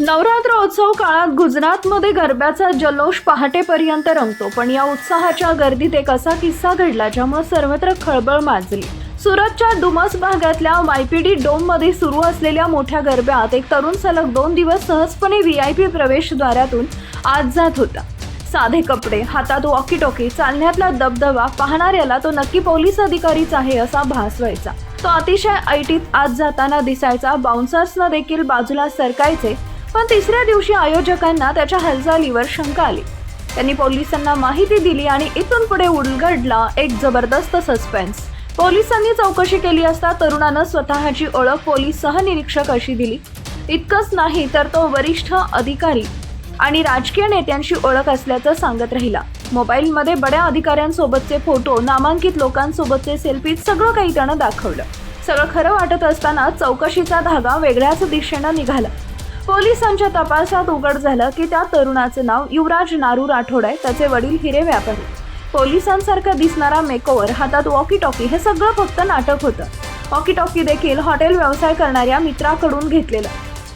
नवरात्रोत्सव काळात गुजरातमध्ये गरब्याचा जल्लोष पहाटेपर्यंत रंगतो पण या उत्साहाच्या गर्दीत एक असा किस्सा घडला ज्यामुळे सर्वत्र खळबळ माजली. सुरतच्या डुमस भागातल्या वायपीडी डोममध्ये सुरू असलेल्या मोठ्या गरब्यात एक तरुण सलग दोन दिवस सहजपणे व्ही आय पी प्रवेशद्वारातून आत जात होता. साधे कपडे हातात वॉकी टॉकी चालण्यातला दबदबा पाहणाऱ्याला तो नक्की पोलीस अधिकारीच आहे असा भास व्हायचा. तो अतिशय ऐटीत आत जाताना दिसायचा. बाउन्सर्सनं देखील बाजूला सरकायचे. पण तिसऱ्या दिवशी आयोजकांना त्याच्या हालचालीवर शंका आली. त्यांनी पोलिसांना माहिती दिली आणि इथून पुढे उलगडला एक जबरदस्त सस्पेन्स पोलिसांनी चौकशी केली असता तरुणानं स्वतःची ओळख पोलीस सहनिरीक्षक अशी दिली. इतकंच नाही तर तो वरिष्ठ अधिकारी आणि राजकीय नेत्यांशी ओळख असल्याचं सांगत राहिला. मोबाईलमध्ये बड्या अधिकाऱ्यांसोबतचे फोटो नामांकित लोकांसोबतचे सेल्फी सगळं काही त्यानं दाखवलं. सगळं खरं वाटत असताना चौकशीचा धागा वेगळ्याच दिशेनं निघाला. पोलिसांच्या तपासात उघड झालं की त्या तरुणाचं नाव युवराज नारू राठोड आहे. त्याचे वडील हिरे व्यापारी. पोलिसांसारखा दिसणारा मेकओव्हर हातात वॉकी टॉकी हे सगळं फक्त नाटक होतं. वॉकी टॉकी देखील हॉटेल व्यवसाय करणाऱ्या मित्राकडून घेतलेलं.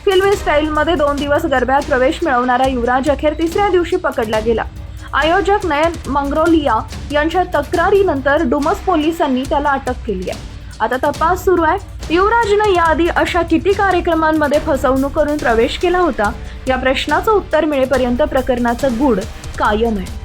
फिल्मी स्टाईलमध्ये दोन दिवस गरब्यात प्रवेश मिळवणारा युवराज अखेर तिसऱ्या दिवशी पकडला गेला. आयोजक नयन मंगरोलिया यांच्या तक्रारीनंतर डुमस पोलिसांनी त्याला अटक केली आहे. आता तपास सुरू आहे. युवराजनं याआधी अशा किती कार्यक्रमांमध्ये फसवणूक करून प्रवेश केला होता? या प्रश्नाचं उत्तर मिळेपर्यंत प्रकरणाचं गूढ कायम आहे.